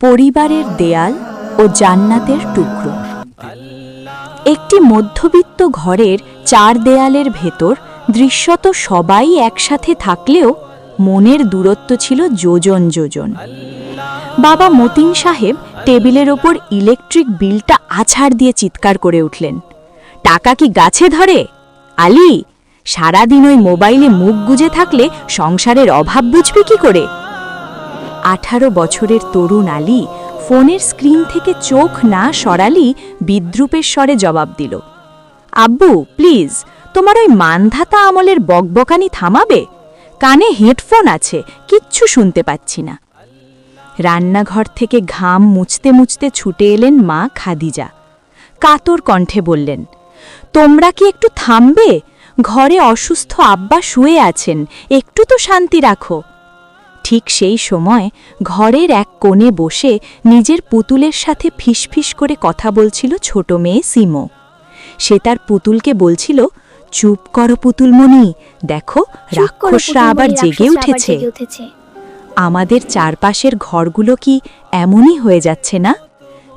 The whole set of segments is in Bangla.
পরিবারের দেয়াল ও জান্নাতের টুকরো। একটি মধ্যবিত্ত ঘরের চার দেয়ালের ভেতর দৃশ্যত সবাই একসাথে থাকলেও মনের দূরত্ব ছিল যোজন যোজন। বাবা মতিন সাহেব টেবিলের ওপর ইলেকট্রিক বিলটা আছাড় দিয়ে চিৎকার করে উঠলেন। টাকা কি গাছে ধরে? আলি, সারাদিন ওই মোবাইলে মুখ গুজে থাকলে সংসারের অভাব বুঝবে কি করে? আঠারো বছরের তরুণ আলী ফোনের স্ক্রিন থেকে চোখ না সরালি বিদ্রুপের স্বরে জবাব দিল, আব্বু, প্লিজ, তোমার ওই মানধাতা আমলের বকবকানি থামাবে? কানে হেডফোন আছে, কিচ্ছু শুনতে পাচ্ছি না। রান্নাঘর থেকে ঘাম মুছতে মুছতে ছুটে এলেন মা খাদিজা। কাতর কণ্ঠে বললেন, তোমরা কি একটু থামবে? ঘরে অসুস্থ আব্বা শুয়ে আছেন, একটু তো শান্তি রাখো। ঠিক সেই সময় ঘরের এক কোণে বসে নিজের পুতুলের সাথে ফিসফিস করে কথা বলছিল ছোট মেয়ে সিমো। সে তার পুতুলকে বলছিল চুপ করো পুতুলমণি দেখো রাক্ষসরা আবার জেগে উঠেছে। আমাদের চারপাশের ঘরগুলো কি এমনই হয়ে যাচ্ছে না?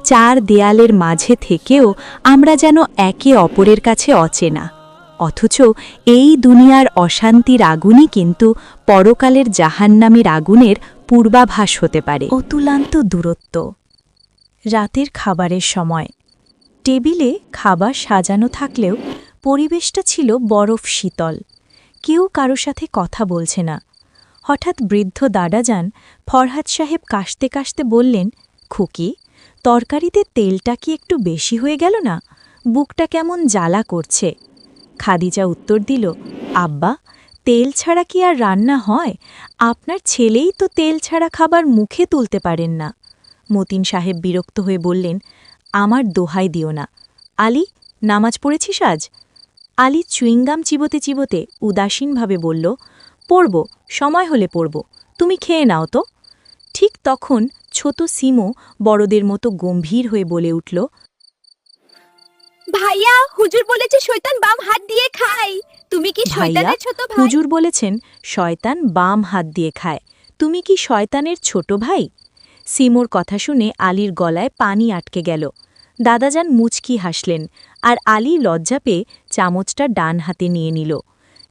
চার দেয়ালের মাঝে থেকেও আমরা যেন একে অপরের কাছে অচেনা। অথচ এই দুনিয়ার অশান্তির আগুনই কিন্তু পরকালের জাহান্নামের আগুনের পূর্বাভাস হতে পারে। অতুলান্ত দূরত্ব। রাতের খাবারের সময়। টেবিলে খাবার সাজানো থাকলেও পরিবেশটা ছিল বরফ শীতল। কেউ কারও সাথে কথা বলছে না। হঠাৎ বৃদ্ধ দাদা যান ফরহাদ সাহেব কাশতে কাশতে বললেন, খুকি, তরকারিতে তেলটা কি একটু বেশি হয়ে গেল না? বুকটা কেমন জ্বালা করছে। খাদিজা উত্তর দিল, আব্বা, তেল ছাড়া কি আর রান্না হয়? আপনার ছেলেই তো তেল ছাড়া খাবার মুখে তুলতে পারেন না। মতিন সাহেব বিরক্ত হয়ে বললেন, আমার দোহাই দিও না। আলী, নামাজ পড়েছিস আজ? আলী চুইংগাম চিবোতে চিবোতে উদাসীনভাবে বলল, পড়ব, সময় হলে পড়ব। তুমি খেয়ে নাও তো। ঠিক তখন ছোট সিমো বড়দের মতো গম্ভীর হয়ে বলে উঠল ভাইয়া হুজুর বলেছে শয়তান বাম হাত দিয়ে খায়। তুমি কি শয়তানের ছোট ভাই? হুজুর বলেছেন শয়তান বাম হাত দিয়ে খায়। তুমি কি শয়তানের ছোট ভাই? সিমোর কথা শুনে আলীর গলায় পানি আটকে গেল। দাদাজান মুচকি হাসলেন আর আলী লজ্জা পেয়ে চামচটা ডান হাতে নিয়ে নিল।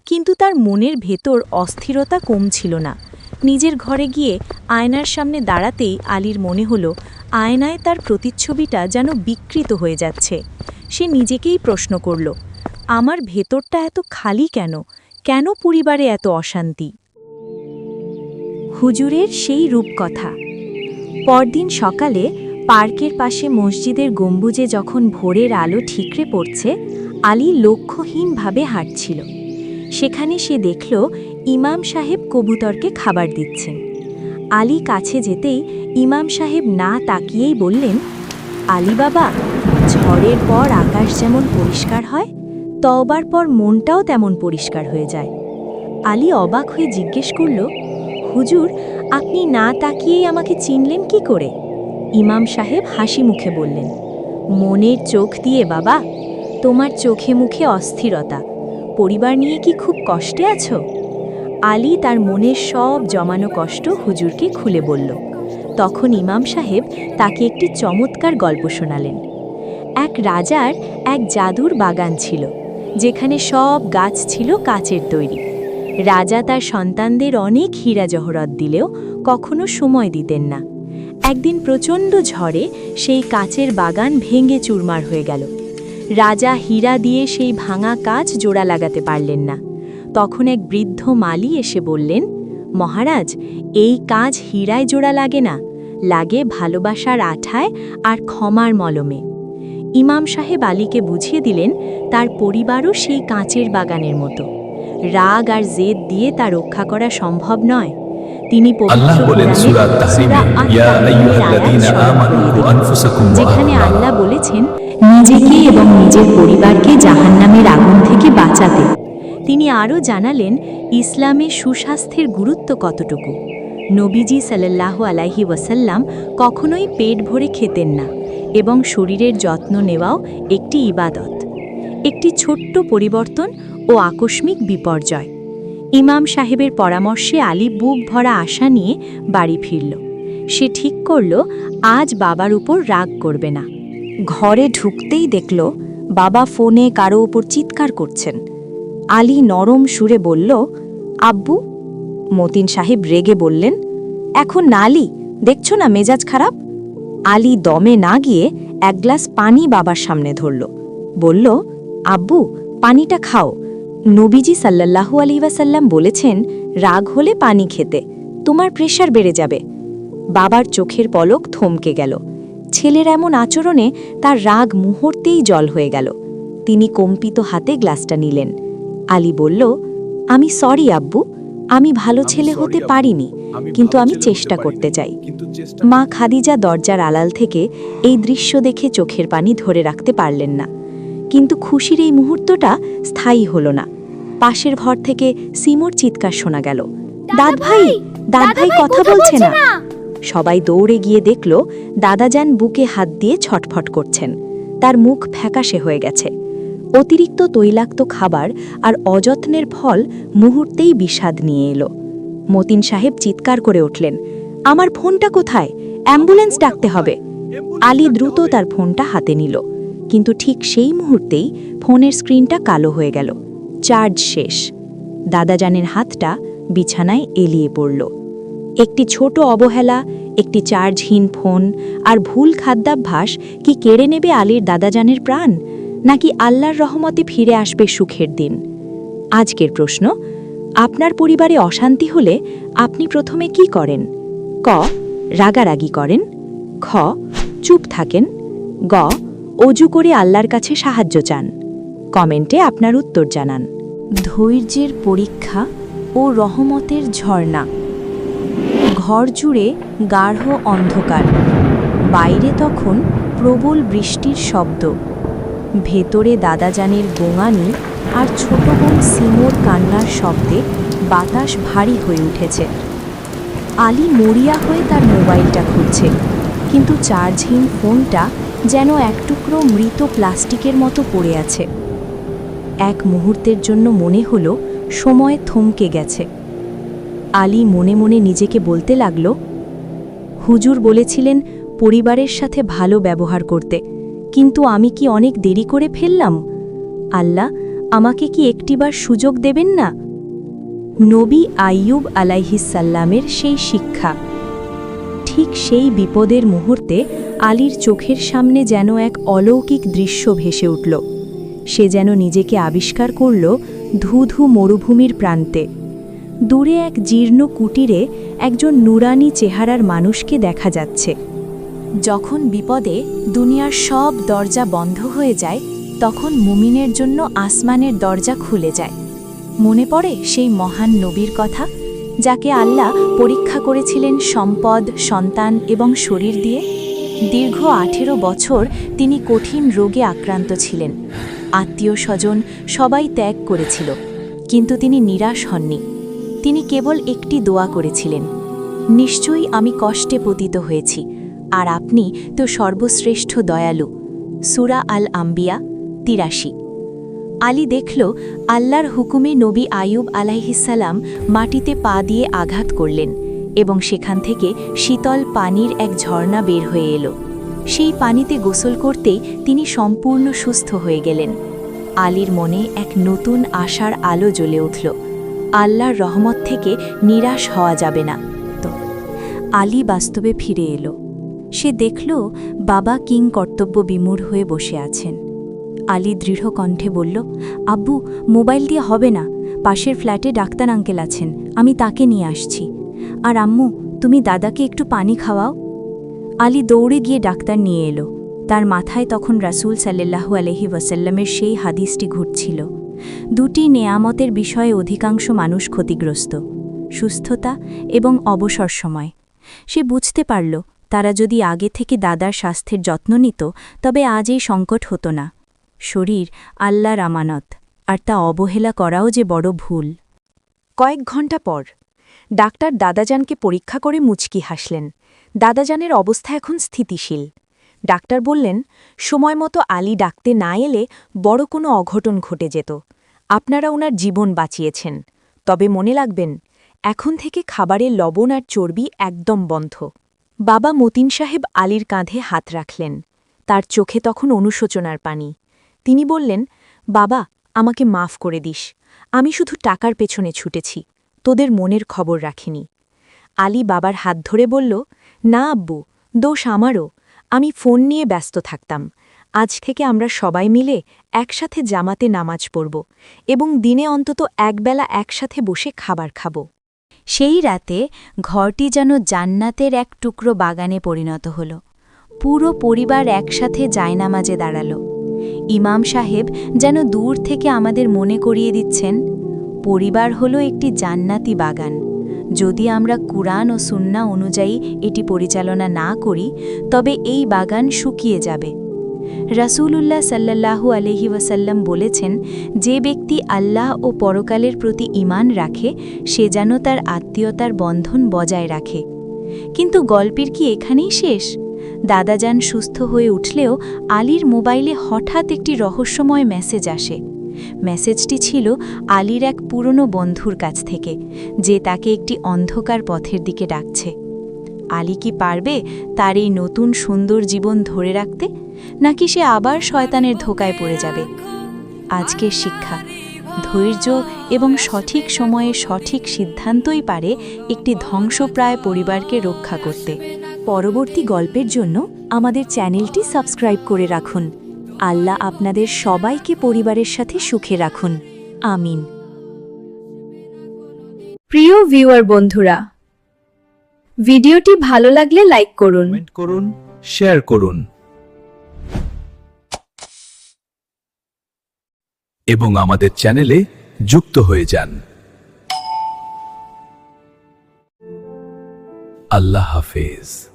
কিন্তু তার মনের ভেতর অস্থিরতা কমছিল না। নিজের ঘরে গিয়ে আয়নার সামনে দাঁড়াতেই আলীর মনে হলো আয়নায় তার প্রতিচ্ছবিটা যেন বিকৃত হয়ে যাচ্ছে। সে নিজেকেই প্রশ্ন করল, আমার ভেতরটা এত খালি কেন? কেন পরিবারে এত অশান্তি? হুজুরের সেই রূপকথা। পরদিন সকালে পার্কের পাশে মসজিদের গম্বুজে যখন ভোরের আলো ঠিকরে পড়ছে, আলী লক্ষ্যহীনভাবে হাঁটছিল। সেখানে সে দেখল, ইমাম সাহেব কবুতরকে খাবার দিচ্ছেন। আলী কাছে যেতেই ইমাম সাহেব না তাকিয়েই বললেন, আলী বাবা ঝড়ের পর আকাশ যেমন পরিষ্কার হয় তবার পর মনটাও তেমন পরিষ্কার হয়ে যায়। আলী অবাক হয়ে জিজ্ঞেস করল, হুজুর, আপনি না তাকিয়েই আমাকে চিনলেন কি করে? ইমাম সাহেব হাসি মুখে বললেন, মনের চোখ দিয়ে বাবা, তোমার চোখে মুখে অস্থিরতা, পরিবার নিয়ে কি খুব কষ্টে আছো? আলী তার মনের সব জমানো কষ্ট হুজুরকে খুলে বলল। তখন ইমাম সাহেব তাকে একটি চমৎকার গল্প শোনালেন। এক রাজার এক জাদুর বাগান ছিল, যেখানে সব গাছ ছিল কাচের তৈরি। রাজা তার সন্তানদের অনেক হীরা জহরত দিলেও কখনো সময় দিতেন না। একদিন প্রচণ্ড ঝড়ে সেই কাচের বাগান ভেঙে চুরমার হয়ে গেল। রাজা হীরা দিয়ে সেই ভাঙা কাজ জোড়া লাগাতে পারলেন না। তখন এক বৃদ্ধ মালি এসে বললেন, মহারাজ, এই কাজ হীরায় জোড়া লাগে না। লাগে ভালোবাসার আঠায় আর ক্ষমার মলমে। ইমাম সাহেব আলীকে বুঝিয়ে দিলেন তার পরিবারও সেই কাঁচের বাগানের মতো। রাগ আর জেদ দিয়ে তা রক্ষা করা সম্ভব নয়। তিনি যেখানে আল্লাহ বলেছেন নিজেকে এবং নিজের পরিবারকে জাহান্নামের আগুন থেকে বাঁচাতে। তিনি আরও জানালেন ইসলামে সুস্বাস্থ্যের গুরুত্ব কতটুকু? নবীজি সাল্লাহ আলাইহি ওয়াসাল্লাম কখনোই পেট ভরে খেতেন না এবং শরীরের যত্ন নেওয়াও একটি ইবাদত। একটি ছোট্ট পরিবর্তন ও আকস্মিক বিপর্যয়। ইমাম সাহেবের পরামর্শে আলী বুক ভরা আশা নিয়ে বাড়ি ফিরল। সে ঠিক করল, আজ বাবার উপর রাগ করবে না। ঘরে ঢুকতেই দেখল, বাবা ফোনে কারও উপর চিৎকার করছেন। আলী নরম সুরে বলল, আব্বু মতিন সাহেব রেগে বললেন, এখন নালি, দেখছ না মেজাজ খারাপ? আলী দমে না গিয়ে এক গ্লাস পানি বাবার সামনে ধরল। বলল, আব্বু, পানিটা খাও। নবীজি সাল্লাল্লাহু আলী ওয়াসাল্লাম বলেছেন, রাগ হলে পানি খেতে, তোমার প্রেশার বেড়ে যাবে। বাবার চোখের পলক থমকে গেল। ছেলের এমন আচরণে তার রাগ মুহূর্তেই জল হয়ে গেল। তিনি কম্পিত হাতে গ্লাসটা নিলেন। আলী বলল, আমি সরি, আব্বু। আমি ভালো ছেলে হতে পারিনি কিন্তু আমি চেষ্টা করতে চাই। মা খাদিজা দরজার আড়াল থেকে এই দৃশ্য দেখে চোখের পানি ধরে রাখতে পারলেন না। কিন্তু খুশির এই মুহূর্তটা স্থায়ী হলো না। পাশের ঘর থেকে সিমোর চিৎকার শোনা গেল। দাদ ভাই দাদ ভাই কথা বলছে না? সবাই দৌড়ে গিয়ে দেখল দাদাজান বুকে হাত দিয়ে ছটফট করছেন। তার মুখ ফ্যাকাশে হয়ে গেছে। অতিরিক্ত তৈলাক্ত খাবার আর অযত্নের ফল মুহূর্তেই বিষাদ নিয়ে এলো। মতিন সাহেব চিৎকার করে উঠলেন, আমার ফোনটা কোথায়? অ্যাম্বুলেন্স ডাকতে হবে। আলী দ্রুত তার ফোনটা হাতে নিল, কিন্তু ঠিক সেই মুহূর্তেই ফোনের স্ক্রিনটা কালো হয়ে গেল। চার্জ শেষ। দাদাজানের হাতটা বিছানায় এলিয়ে পড়ল। একটি ছোট অবহেলা, একটি চার্জহীন ফোন আর ভুল খাদ্যাভ্যাস কি কেড়ে নেবে আলীর দাদাজানের প্রাণ? নাকি আল্লাহর রহমতে ফিরে আসবে সুখের দিন? আজকের প্রশ্ন, আপনার পরিবারে অশান্তি হলে আপনি প্রথমে কি করেন? ক, রাগারাগি করেন। খ, চুপ থাকেন। গ, অজু করে আল্লাহর কাছে সাহায্য চান। কমেন্টে আপনার উত্তর জানান। ধৈর্যের পরীক্ষা ও রহমতের ঝর্ণা। ঘর জুড়ে গাঢ় অন্ধকার। বাইরে তখন প্রবল বৃষ্টির শব্দ। ভেতরে দাদাজানের গোঙানি আর ছোট বোন সিমোর কান্নার শব্দে বাতাস ভারী হয়ে উঠেছে। আলী মরিয়া হয়ে তার মোবাইলটা খুঁজছে কিন্তু চার্জহীন ফোনটা যেন এক টুকরো মৃত প্লাস্টিকের মতো পড়ে আছে। এক মুহূর্তের জন্য মনে হলো সময় থমকে গেছে। আলী মনে মনে নিজেকে বলতে লাগল, হুজুর বলেছিলেন পরিবারের সাথে ভালো ব্যবহার করতে। কিন্তু আমি কি অনেক দেরি করে ফেললাম? আল্লাহ, আমাকে কি একটিবার সুযোগ দেবেন না? নবী আইয়ুব আলাইহিসাল্লামের সেই শিক্ষা। ঠিক সেই বিপদের মুহূর্তে আলীর চোখের সামনে যেন এক অলৌকিক দৃশ্য ভেসে উঠল। সে যেন নিজেকে আবিষ্কার করল ধু ধু মরুভূমির প্রান্তে। দূরে এক জীর্ণ কুটিরে একজন নুরানি চেহারার মানুষকে দেখা যাচ্ছে। যখন বিপদে দুনিয়ার সব দরজা বন্ধ হয়ে যায়, তখন মুমিনের জন্য আসমানের দরজা খুলে যায়। মনে পড়ে সেই মহান নবীর কথা, যাকে আল্লাহ পরীক্ষা করেছিলেন সম্পদ, সন্তান এবং শরীর দিয়ে। দীর্ঘ আঠেরো বছর তিনি কঠিন রোগে আক্রান্ত ছিলেন। আত্মীয় স্বজন সবাই ত্যাগ করেছিল, কিন্তু তিনি নিরাশ হননি। তিনি কেবল একটি দোয়া করেছিলেন, নিশ্চয়ই আমি কষ্টে পতিত হয়েছি আর আপনি তো সর্বশ্রেষ্ঠ দয়ালু। সুরা আল আম্বিয়া তিরাশি। আলী দেখল আল্লাহর হুকুমে নবী আয়ুব আলাইহিসাল্লাম মাটিতে পা দিয়ে আঘাত করলেন এবং সেখান থেকে শীতল পানির এক ঝর্ণা বের হয়ে এলো। সেই পানিতে গোসল করতেই তিনি সম্পূর্ণ সুস্থ হয়ে গেলেন। আলীর মনে এক নতুন আশার আলো জ্বলে উঠল। আল্লাহর রহমত থেকে নিরাশ হওয়া যাবে না। তো আলী বাস্তবে ফিরে এলো। সে দেখল বাবা কিং কর্তব্য বিমূঢ় হয়ে বসে আছেন। আলী দৃঢ় কণ্ঠে বলল, আব্বু, মোবাইল দিয়ে হবে না। পাশের ফ্ল্যাটে ডাক্তার আঙ্কেল আছেন, আমি তাকে নিয়ে আসছি। আর আম্মু, তুমি দাদাকে একটু পানি খাওয়াও? আলী দৌড়ে গিয়ে ডাক্তার নিয়ে এলো। তার মাথায় তখন রাসূল সাল্লাল্লাহু আলহি ওয়াসাল্লামের সেই হাদিসটি ঘুরছিল। দুটি নেয়ামতের বিষয়ে অধিকাংশ মানুষ ক্ষতিগ্রস্ত, সুস্থতা এবং অবসর সময়। সে বুঝতে পারল তারা যদি আগে থেকে দাদার স্বাস্থ্যের যত্ন নিত, তবে আজ এই সংকট হতো না। শরীর, আল্লাহর আমানত, আর তা অবহেলা করাও যে বড় ভুল। কয়েক ঘণ্টা পর, ডাক্তার দাদাজানকে পরীক্ষা করে মুচকি হাসলেন। দাদাজানের অবস্থা এখন স্থিতিশীল। ডাক্তার বললেন, সময় মতো আলী ডাকতে না এলে বড় কোনো অঘটন ঘটে যেত। আপনারা ওনার জীবন বাঁচিয়েছেন। তবে মনে লাগবেন এখন থেকে খাবারের লবণ আর চর্বি একদম বন্ধ। বাবা মতিন সাহেব আলীর কাঁধে হাত রাখলেন। তার চোখে তখন অনুশোচনার পানি। তিনি বললেন, বাবা, আমাকে মাফ করে দিস। আমি শুধু টাকার পেছনে ছুটেছি। তোদের মনের খবর রাখিনি। আলী বাবার হাত ধরে বলল, না আব্বু, দোষ আমারও। আমি ফোন নিয়ে ব্যস্ত থাকতাম। আজ থেকে আমরা সবাই মিলে একসাথে জামাতে নামাজ পড়ব এবং দিনে অন্তত একবেলা একসাথে বসে খাবার খাব। সেই রাতে ঘরটি যেন জান্নাতের এক টুকরো বাগানে পরিণত হল। পুরো পরিবার একসাথে জায়নামাজে দাঁড়াল। ইমাম সাহেব যেন দূর থেকে আমাদের মনে করিয়ে দিচ্ছেন, পরিবার হলো একটি জান্নাতি বাগান। যদি আমরা কুরআন ও সুন্না অনুযায়ী এটি পরিচালনা না করি, তবে এই বাগান শুকিয়ে যাবে। রাসূলুল্লাহ সাল্লাল্লাহু আলহি ওয়াসাল্লাম বলেছেন, যে ব্যক্তি আল্লাহ ও পরকালের প্রতি ঈমান রাখে, সে যেন তার আত্মীয়তার বন্ধন বজায় রাখে। কিন্তু গল্পের কি এখানেই শেষ? দাদাজান সুস্থ হয়ে উঠলেও আলীর মোবাইলে হঠাৎ একটি রহস্যময় মেসেজ আসে। মেসেজটি ছিল আলীর এক পুরনো বন্ধুর কাছ থেকে, যে তাকে একটি অন্ধকার পথের দিকে ডাকছে। আলী কি পারবে তার এই নতুন সুন্দর জীবন ধরে রাখতে? নাকি সে আবার শয়তানের ধোকায় পড়ে যাবে? আজকের শিক্ষা। ধৈর্য এবং সঠিক সময়ে সঠিক সিদ্ধান্তই পারে একটি ধ্বংসপ্রায় পরিবারকে রক্ষা করতে। পরবর্তী গল্পের জন্য আমাদের চ্যানেলটি সাবস্ক্রাইব করে রাখুন। আল্লাহ আপনাদের সবাইকে পরিবারের সাথে সুখে রাখুন। আমিন। প্রিয় ভিউয়ার বন্ধুরা ভিডিওটি ভালো লাগলে লাইক করুন। কমেন্ট করুন, শেয়ার করুন। এবং আমাদের চ্যানেলে যুক্ত হয়ে যান। আল্লাহ হাফেজ।